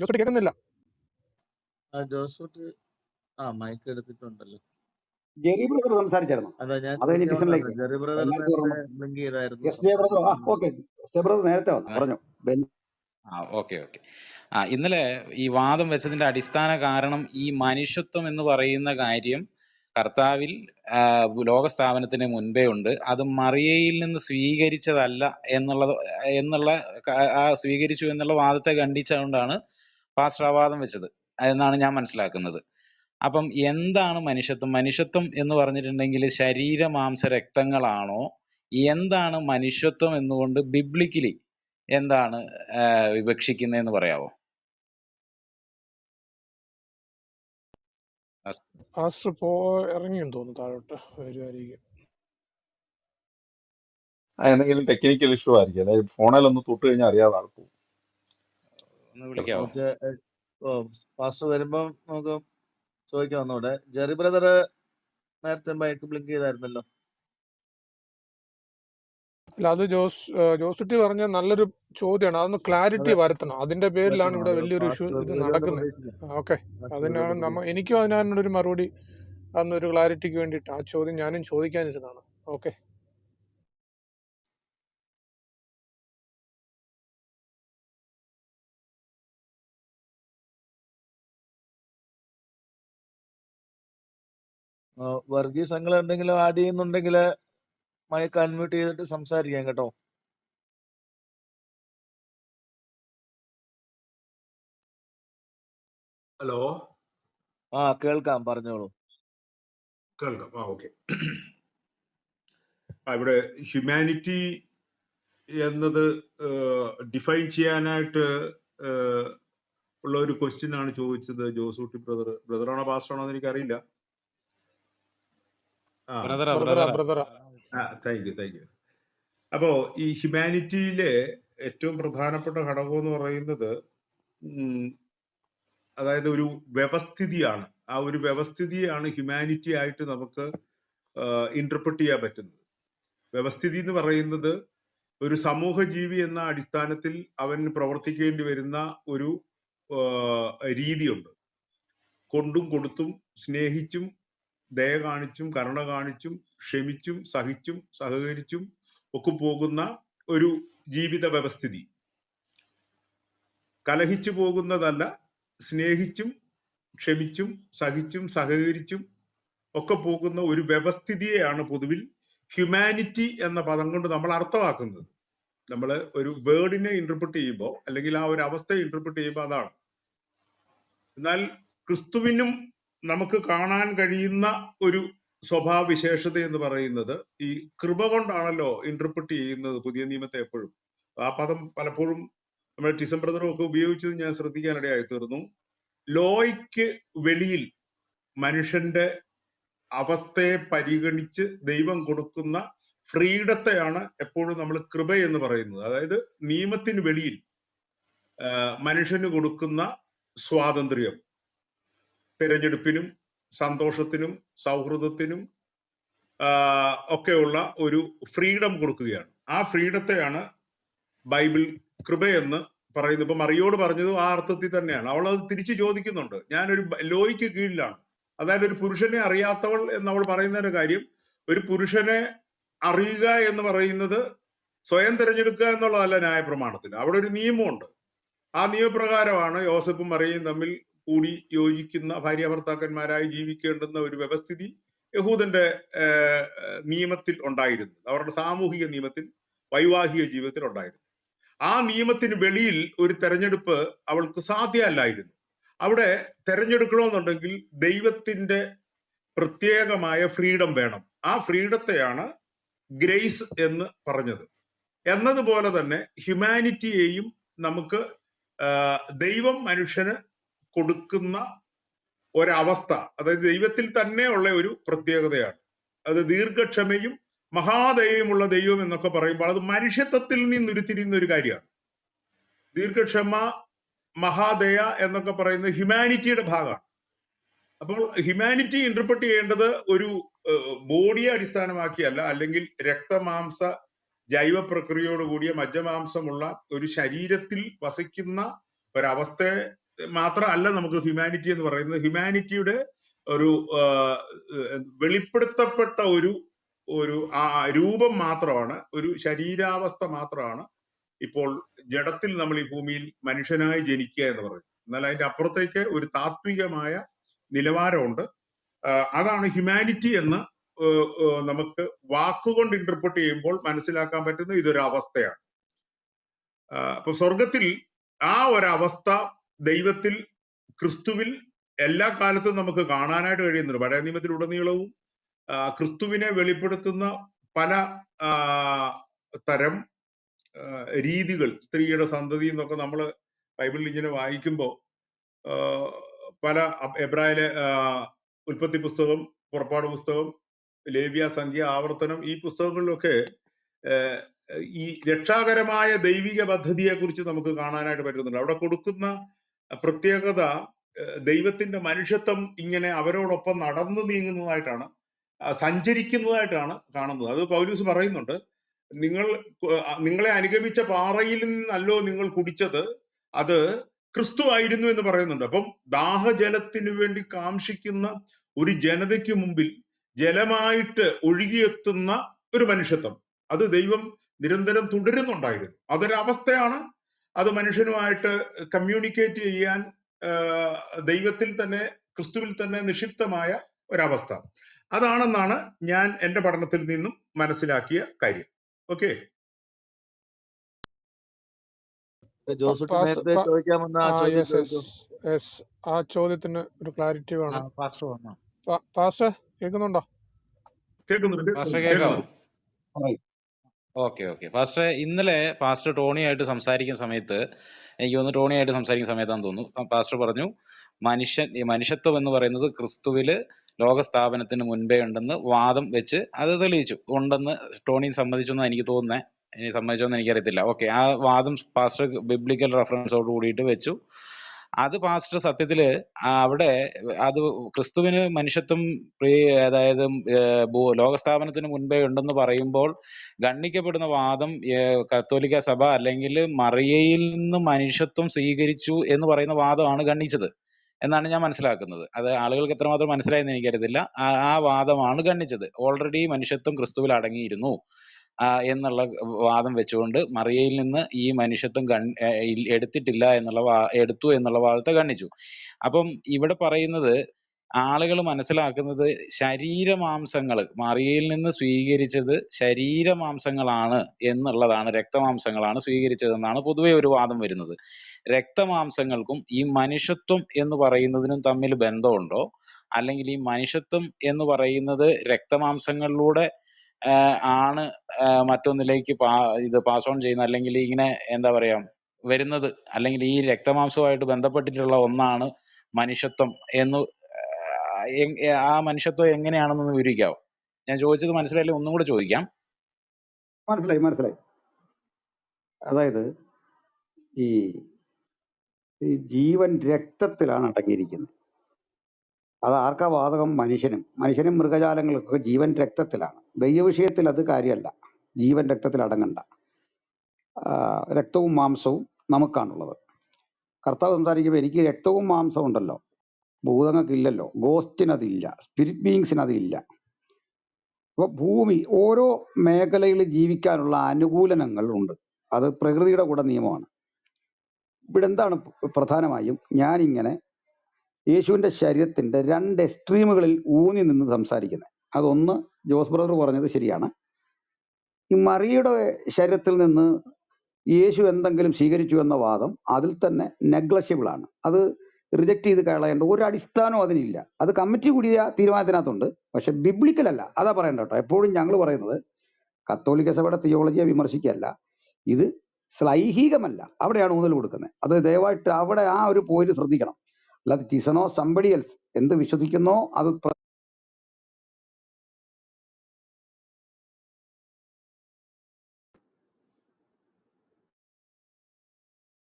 ജോസൂട്ടി കേൾക്കുന്നില്ല? ആ ജോസൂട്ട് ആ മൈക്ക് എടുത്തിട്ടുണ്ടല്ലോ. ജെറി ബ്രദർ സംസാരിച്ചായിരുന്നു? അതാ ഞാൻ അത് കഴിഞ്ഞ് ചോദിക്കാൻ കിഷനിലേക്ക് വന്നത് ജെറി ബ്രദർ എല്ലാവർക്കും നേരത്തെ ഓർമ്മ ബ്ലിങ്ക് ചെയ്തായിരുന്നു. എസ് ജെ ബ്രദർ ആ സംസാരിക്കുന്നു ഓക്കെ. എസ് ജെ ബ്രദർ നേരത്തെ വന്നു. ആ. പറഞ്ഞു. ബെൻ ആ ഓക്കെ ഓക്കെ. ആ ഇന്നലെ ഈ വാദം വെച്ചതിന്റെ അടിസ്ഥാന കാരണം ഈ മനുഷ്യത്വം എന്ന് പറയുന്ന കാര്യം കർത്താവിൽ ആ, ലോകസ്ഥാപനത്തിന് മുൻപേ ഉണ്ട്. അത് മറിയയിൽ നിന്ന് സ്വീകരിച്ചതല്ല എന്നുള്ളത് എന്നുള്ള ക- ആ സ്വീകരിച്ചു എന്നുള്ള വാദത്തെ ഖണ്ഡിച്ചുകൊണ്ടാണ് ആ വെച്ചത്. എന്നാണ് ഞാൻ മനസ്സിലാക്കുന്നത്. അപ്പം എന്താണ് മനുഷ്യത്വം? മനുഷ്യത്വം എന്ന് പറഞ്ഞിട്ടുണ്ടെങ്കിൽ ശരീര മാംസ രക്തങ്ങളാണോ? എന്താണ് മനുഷ്യത്വം എന്നുകൊണ്ട് ബിബ്ലിക്കലി എന്താണ് വിവക്ഷിക്കുന്നതെന്ന് പറയാവോ? അസ്- പാസ്റ്റർ പോ ഇറങ്ങിയെന്ന് തോന്നുന്നു താഴോട്ട് വരുമായിരിക്കും എന്തെങ്കിലും ടെക്നിക്കൽ ഇഷ്യൂ ആയിരിക്കും. അതായത് ഫോണിലൊന്ന് തൊട്ട് കഴിഞ്ഞാൽ അറിയാതെ ആൾക്കും ഒന്ന് വിളിക്കാവോ ഓ. പാസ്റ്റർ വരുമ്പോ നമുക്ക് ചോദിക്കാം ഒന്നുകൂടെ. ജെറി ബ്രദർ നേരത്തെ മൈക്ക് ബ്ലിങ്ക് ചെയ്തായിരുന്നല്ലോ. അല്ല അത് ജോസ് ജോസുട്ടി പറഞ്ഞ നല്ലൊരു ചോദ്യമാണ് അതൊന്ന് ക്ലാരിറ്റി വരുത്തണം. അതിന്റെ പേരിലാണ് ഇവിടെ വലിയൊരു ഇഷ്യൂ ഇത് നടക്കുന്നത്. ഓക്കെ അതിനാണ് നമ്മ എനിക്കും അതിനൊരു മറുപടി അന്നൊരു ക്ലാരിറ്റിക്ക് വേണ്ടിയിട്ട് ആ ചോദ്യം ഞാനും ചോദിക്കാനിരുന്നതാണ്. ഓക്കെ. വർഗീസ് അങ്ങൾ എന്തെങ്കിലും ആഡ് ചെയ്യുന്നുണ്ടെങ്കിൽ മൈക്ക് അൺമ്യൂട്ട് ചെയ്തിട്ട് സംസാരിക്കാം കേട്ടോ. ഹലോ ആ കേൾക്കാം പറഞ്ഞോളൂ. കേൾക്കാം ആ ഓക്കെ ഇവിടെ ഹ്യൂമാനിറ്റി എന്നത് ഡിഫൈൻ ചെയ്യാനായിട്ട് ഉള്ള ഒരു ക്വസ്റ്റ്യൻ ആണ് ചോദിച്ചത് ജോസൂട്ടി ബ്രദർ ബ്രദറാണോ പാസ്റ്ററാണോ എന്ന് എനിക്കറിയില്ല ആ ബ്രദറാ ബ്രദറാ ബ്രദറാ ബ്രദറാ ആ താങ്ക് യു താങ്ക് യു അപ്പോ ഈ ഹ്യൂമാനിറ്റിയിലെ ഏറ്റവും പ്രധാനപ്പെട്ട ഘടകം എന്ന് പറയുന്നത് അതായത് ഒരു വ്യവസ്ഥിതിയാണ്. ആ ഒരു വ്യവസ്ഥിതിയാണ് ഹ്യൂമാനിറ്റി ആയിട്ട് നമുക്ക് ഇന്റർപ്രറ്റ് ചെയ്യാൻ പറ്റുന്നത്. വ്യവസ്ഥിതി എന്ന് പറയുന്നത് ഒരു സമൂഹ ജീവി എന്ന അടിസ്ഥാനത്തിൽ അവൻ പ്രവർത്തിക്കേണ്ടി വരുന്ന ഒരു രീതിയുണ്ട്. കൊണ്ടും കൊടുത്തും സ്നേഹിച്ചും ദയ കാണിച്ചും കരുണ കാണിച്ചും ക്ഷമിച്ചും സഹിച്ചും സഹകരിച്ചും ഒക്കെ പോകുന്ന ഒരു ജീവിത വ്യവസ്ഥിതി. കലഹിച്ചു പോകുന്നതല്ല സ്നേഹിച്ചും ക്ഷമിച്ചും സഹിച്ചും സഹകരിച്ചും ഒക്കെ പോകുന്ന ഒരു വ്യവസ്ഥിതിയെയാണ് പൊതുവിൽ ഹ്യൂമാനിറ്റി എന്ന പദം കൊണ്ട് നമ്മൾ അർത്ഥമാക്കുന്നത്. നമ്മൾ ഒരു വേർഡിനെ ഇന്റർപ്രിട്ട് ചെയ്യുമ്പോൾ അല്ലെങ്കിൽ ആ ഒരു അവസ്ഥയെ ഇന്റർപ്രിട്ട് ചെയ്യുമ്പോൾ അതാണ്. എന്നാൽ ക്രിസ്തുവിനും നമുക്ക് കാണാൻ കഴിയുന്ന ഒരു സ്വഭാവ വിശേഷത എന്ന് പറയുന്നത് ഈ കൃപ കൊണ്ടാണല്ലോ ഇന്റർപ്രിറ്റ് ചെയ്യുന്നത് പുതിയ നിയമത്തെ എപ്പോഴും. ആ പദം പലപ്പോഴും നമ്മൾ ടിസം ബ്രദറും ഒക്കെ ഉപയോഗിച്ചത് ഞാൻ ശ്രദ്ധിക്കാനിടയായി തീർന്നു. ലോയ്ക്ക് വെളിയിൽ മനുഷ്യന്റെ അവസ്ഥയെ പരിഗണിച്ച് ദൈവം കൊടുക്കുന്ന ഫ്രീഡത്തെയാണ് എപ്പോഴും നമ്മൾ കൃപ എന്ന് പറയുന്നത്. അതായത് നിയമത്തിന് വെളിയിൽ മനുഷ്യന് കൊടുക്കുന്ന സ്വാതന്ത്ര്യം. തിരഞ്ഞെടുപ്പിനും സന്തോഷത്തിനും സൗഹൃദത്തിനും ഒക്കെയുള്ള ഒരു ഫ്രീഡം കൊടുക്കുകയാണ്. ആ ഫ്രീഡത്തെയാണ് ബൈബിൾ കൃപയെന്ന് പറയുന്നത്. ഇപ്പൊ മറിയോട് പറഞ്ഞത് ആ അർത്ഥത്തിൽ തന്നെയാണ്. അവൾ അത് തിരിച്ചു ചോദിക്കുന്നുണ്ട്. ഞാനൊരു ലോയ്ക്ക് കീഴിലാണ്. അതായത് ഒരു പുരുഷനെ അറിയാത്തവൾ എന്ന് അവൾ പറയുന്നതിന്റെ കാര്യം ഒരു പുരുഷനെ അറിയുക എന്ന് പറയുന്നത് സ്വയം തിരഞ്ഞെടുക്കുക എന്നുള്ളതല്ല ന്യായപ്രമാണത്തിൽ അവിടെ ഒരു നിയമമുണ്ട്. ആ നിയമപ്രകാരമാണ് യോസഫും മറിയയും തമ്മിൽ കൂടി യോജിക്കുന്ന ഭാര്യ ഭർത്താക്കന്മാരായി ജീവിക്കേണ്ടുന്ന ഒരു വ്യവസ്ഥിതി യഹൂദന്റെ നിയമത്തിൽ ഉണ്ടായിരുന്നു. അവരുടെ സാമൂഹിക നിയമത്തിൽ വൈവാഹിക ജീവിതത്തിൽ ഉണ്ടായിരുന്നു. ആ നിയമത്തിന് വെളിയിൽ ഒരു തെരഞ്ഞെടുപ്പ് അവൾക്ക് സാധ്യമല്ലായിരുന്നു. അവിടെ തെരഞ്ഞെടുക്കണമെന്നുണ്ടെങ്കിൽ ദൈവത്തിന്റെ പ്രത്യേകമായ ഫ്രീഡം വേണം. ആ ഫ്രീഡത്തെയാണ് ഗ്രേസ് എന്ന് പറഞ്ഞത്. എന്നതുപോലെ തന്നെ ഹ്യൂമാനിറ്റിയെയും നമുക്ക് ദൈവം മനുഷ്യന് കൊടുക്കുന്ന ഒരവസ്ഥ അതായത് ദൈവത്തിൽ തന്നെ ഉള്ള ഒരു പ്രത്യേകതയാണ്. അത് ദീർഘക്ഷമയും മഹാദയയുമുള്ള ദൈവം എന്നൊക്കെ പറയുമ്പോൾ അത് മനുഷ്യത്വത്തിൽ നിന്ന് ഉരുത്തിരിയുന്ന ഒരു കാര്യമാണ്. ദീർഘക്ഷമ മഹാദയ എന്നൊക്കെ പറയുന്നത് ഹ്യൂമാനിറ്റിയുടെ ഭാഗമാണ്. അപ്പോൾ ഹ്യൂമാനിറ്റി ഇന്റർപ്രറ്റ് ചെയ്യേണ്ടത് ഒരു ബോഡിയെ അടിസ്ഥാനമാക്കിയല്ല അല്ലെങ്കിൽ രക്തമാംസ ജൈവ പ്രക്രിയയോട് കൂടിയ മജ്ജമാംസമുള്ള ഒരു ശരീരത്തിൽ വസിക്കുന്ന ഒരവസ്ഥയെ മാത്രമല്ല നമുക്ക് ഹ്യൂമാനിറ്റി എന്ന് പറയുന്നത് ഹ്യൂമാനിറ്റിയുടെ ഒരു വെളിപ്പെടുത്തപ്പെട്ട ഒരു ഒരു ആ രൂപം മാത്രമാണ് ഒരു ശരീരാവസ്ഥ മാത്രമാണ് ഇപ്പോൾ ജഡത്തിൽ നമ്മൾ ഈ ഭൂമിയിൽ മനുഷ്യനായി ജനിക്കുക എന്ന് പറയും എന്നാൽ അതിന്റെ അപ്പുറത്തേക്ക് ഒരു താത്വികമായ നിലവാരമുണ്ട്. അതാണ് ഹ്യൂമാനിറ്റി എന്ന് നമുക്ക് വാക്കുകൊണ്ട് ഇന്റർപ്രട്ട് ചെയ്യുമ്പോൾ മനസ്സിലാക്കാൻ പറ്റുന്ന ഇതൊരു അവസ്ഥയാണ് അപ്പൊ സ്വർഗത്തിൽ ആ ഒരവസ്ഥ ദൈവത്തിൽ ക്രിസ്തുവിൽ എല്ലാ കാലത്തും നമുക്ക് കാണാനായിട്ട് കഴിയുന്നുണ്ട്. പഴയ നിയമത്തിലുടനീളവും ഉടനീളവും ക്രിസ്തുവിനെ വെളിപ്പെടുത്തുന്ന പല തരം രീതികൾ സ്ത്രീയുടെ സന്തതി എന്നൊക്കെ നമ്മൾ ബൈബിളിൽ ഇങ്ങനെ വായിക്കുമ്പോൾ പല എബ്രാഹിലെ ഉൽപ്പത്തി പുസ്തകം പുറപ്പാട് പുസ്തകം ലേവ്യ സംഖ്യ ആവർത്തനം ഈ പുസ്തകങ്ങളിലൊക്കെ ഈ രക്ഷാകരമായ ദൈവിക പദ്ധതിയെ കുറിച്ച് നമുക്ക് കാണാനായിട്ട് പറ്റുന്നുണ്ട്. അവിടെ കൊടുക്കുന്ന പ്രത്യേകത ദൈവത്തിന്റെ മനുഷ്യത്വം ഇങ്ങനെ അവരോടൊപ്പം നടന്നു നീങ്ങുന്നതായിട്ടാണ് സഞ്ചരിക്കുന്നതായിട്ടാണ് കാണുന്നത്. അത് പൗലൂസ് പറയുന്നുണ്ട് നിങ്ങൾ നിങ്ങളെ അനുഗമിച്ച പാറയിൽ നിന്നല്ലോ നിങ്ങൾ കുടിച്ചത് അത് ക്രിസ്തു ആയിരുന്നു എന്ന് പറയുന്നുണ്ട്. അപ്പം ദാഹജലത്തിനു വേണ്ടി കാംഷിക്കുന്ന ഒരു ജനതയ്ക്ക് മുമ്പിൽ ജലമായിട്ട് ഒഴുകിയെത്തുന്ന ഒരു മനുഷ്യത്വം. അത് ദൈവം നിരന്തരം തുടരുന്നുണ്ടായിരുന്നു. അതൊരവസ്ഥയാണ് അത് മനുഷ്യനുമായിട്ട് കമ്മ്യൂണിക്കേറ്റ് ചെയ്യാൻ ദൈവത്തിൽ തന്നെ ക്രിസ്തുവിൽ തന്നെ നിക്ഷിപ്തമായ ഒരവസ്ഥ. അതാണെന്നാണ് ഞാൻ എന്റെ പഠനത്തിൽ നിന്നും മനസ്സിലാക്കിയ കാര്യം. ഓക്കെ ആ ചോദ്യത്തിന് ഒരു ക്ലാരിറ്റി വേണം. പാസ്റ്റർ വന്നു. പാ- പാസ്റ്റർ കേൾക്കുന്നുണ്ടോ? കേൾക്കുന്നുണ്ട്. Okay okay. പാസ്റ്റർ ഇന്നലെ ഫാസ്റ്റർ ടോണിയായിട്ട് സംസാരിക്കുന്ന സമയത്ത് എനിക്ക് തോന്നുന്നു ടോണിയായിട്ട് സംസാരിക്കുന്ന സമയത്താന്ന് തോന്നുന്നു. ഫാസ്റ്റർ പറഞ്ഞു മനുഷ്യൻ ഈ മനുഷ്യത്വം എന്ന് പറയുന്നത് ക്രിസ്തുവിൽ ലോകസ്ഥാപനത്തിന് മുൻപേ ഉണ്ടെന്ന് വാദം വെച്ച് അത് തെളിയിച്ചു. ഉണ്ടെന്ന് ടോണി സംബന്ധിച്ചൊന്നും എനിക്ക് തോന്നുന്നേ. ഇനി സമ്മതിച്ചോന്ന് എനിക്കറിയത്തില്ല. ഓക്കെ ആ വാദം ഫാസ്റ്റർ ബിബ്ലിക്കൽ റെഫറൻസോട് കൂടിയിട്ട് വെച്ചു. അത് പാസ്റ്റർ സത്യത്തിൽ അവിടെ അത് ക്രിസ്തുവിന് മനുഷ്യത്വം പ്രീ അതായത് ലോകസ്ഥാപനത്തിന് മുൻപേ ഉണ്ടെന്ന് പറയുമ്പോൾ ഗണ്ണിക്കപ്പെടുന്ന വാദം കത്തോലിക്ക സഭ അല്ലെങ്കിൽ മറിയയിൽ നിന്ന് മനുഷ്യത്വം സ്വീകരിച്ചു എന്ന് പറയുന്ന വാദമാണ് ഗണ്ണിച്ചത് എന്നാണ് ഞാൻ മനസ്സിലാക്കുന്നത്. അത് ആളുകൾക്ക് എത്രമാത്രം മനസ്സിലായെന്ന് എനിക്കറിയത്തില്ല. ആ വാദമാണ് ഗണ്ണിച്ചത് ഓൾറെഡി മനുഷ്യത്വം ക്രിസ്തുവിൽ അടങ്ങിയിരുന്നു. എന്നുള്ള വാദം വെച്ചുകൊണ്ട് മറിയയിൽ നിന്ന് ഈ മനുഷ്യത്വം എടുത്തിട്ടില്ല എന്നുള്ള എടുത്തു എന്നുള്ള വാദത്തെ ഖണ്ഡിച്ചു. അപ്പം ഇവിടെ പറയുന്നത് ആളുകൾ മനസ്സിലാക്കുന്നത് ശരീരമാംസങ്ങൾ മറിയയിൽ നിന്ന് സ്വീകരിച്ചത് ശരീരമാംസങ്ങളാണ് എന്നുള്ളതാണ് രക്തമാംസങ്ങളാണ് സ്വീകരിച്ചതെന്നാണ് പൊതുവെ ഒരു വാദം വരുന്നത്. രക്തമാംസങ്ങൾക്കും ഈ മനുഷ്യത്വം എന്ന് പറയുന്നതിനും തമ്മിൽ ബന്ധമുണ്ടോ? അല്ലെങ്കിൽ ഈ മനുഷ്യത്വം എന്ന് പറയുന്നത് രക്തമാംസങ്ങളിലൂടെ ആണ് മറ്റൊന്നിലേക്ക് പാ ഇത് പാസ് ഓൺ ചെയ്യുന്നത് അല്ലെങ്കിൽ ഇങ്ങനെ എന്താ പറയാ വരുന്നത്. അല്ലെങ്കിൽ ഈ രക്തമാംസവുമായിട്ട് ബന്ധപ്പെട്ടിട്ടുള്ള ഒന്നാണ് മനുഷ്യത്വം എന്ന് ആ മനുഷ്യത്വം എങ്ങനെയാണെന്ന് വിവരിക്കാവോ? ഞാൻ ചോദിച്ചത് മനസ്സിലായില്ലേ? ഒന്നും കൂടെ ചോദിക്കാം. മനസ്സിലായി മനസ്സിലായി. അതായത് ഈ ഈ ജീവൻ രക്തത്തിലാണ് അടങ്ങിയിരിക്കുന്നത്. അത് ആർക്കാ വാതകം? മനുഷ്യനും. മനുഷ്യനും മൃഗജാലങ്ങൾക്കൊക്കെ ജീവൻ രക്തത്തിലാണ്. ദൈവവിഷയത്തിൽ അത് കാര്യമല്ല. ജീവൻ രക്തത്തിൽ അടങ്ങണ്ട. രക്തവും മാംസവും നമുക്കാണുള്ളത്. കർത്താവ് സംസാരിക്കുമ്പോൾ എനിക്ക് രക്തവും മാംസവും ഉണ്ടല്ലോ. ഭൂതങ്ങൾക്ക് ഇല്ലല്ലോ ഗോസ്റ്റിന് അതില്ല സ്പിരിറ്റ് ബീങ്സിന് അതില്ല അപ്പൊ ഭൂമി ഓരോ മേഖലയിൽ ജീവിക്കാനുള്ള അനുകൂലനങ്ങൾ ഉണ്ട് അത് പ്രകൃതിയുടെ കൂടെ നിയമമാണ്. ഇവിടെ എന്താണ് പ്രധാനമായും ഞാനിങ്ങനെ യേശുവിന്റെ ശരീരത്തിന്റെ രണ്ട് എക്സ്ട്രീമുകളിൽ ഊന്നി നിന്ന് സംസാരിക്കുന്നത്. അതൊന്ന് ജോസ് ബ്രദർ പറഞ്ഞത് ശരിയാണ്. ഈ മറിയുടെ ശരീരത്തിൽ നിന്ന് യേശു എന്തെങ്കിലും സ്വീകരിച്ചു എന്ന വാദം അതിൽ തന്നെ നെഗ്ലഷ്യബിൾ ആണ്. അത് റിജക്റ്റ് ചെയ്ത് കളയേണ്ട ഒരു അടിസ്ഥാനവും അതിനില്ല. അത് കമ്മിറ്റി കൂടിയ തീരുമാനത്തിനകത്തുണ്ട്. പക്ഷെ ബിബ്ലിക്കൽ അല്ല. അതാ പറയണ്ട കേട്ടോ. എപ്പോഴും ഞങ്ങൾ പറയുന്നത് കത്തോലിക്ക സഭയുടെ തിയോളജിയെ വിമർശിക്കുകയല്ല. ഇത് സ്ലൈഹികമല്ല. അവിടെയാണ് ഊന്നൽ കൊടുക്കുന്നത്. അത് ദയവായിട്ട് അവിടെ ആ ഒരു പോയിന്റ് ശ്രദ്ധിക്കണം. അല്ലാതെ ടിസനോ സംബടി എൽസ് എന്ത് വിശ്വസിക്കുന്നോ? അത്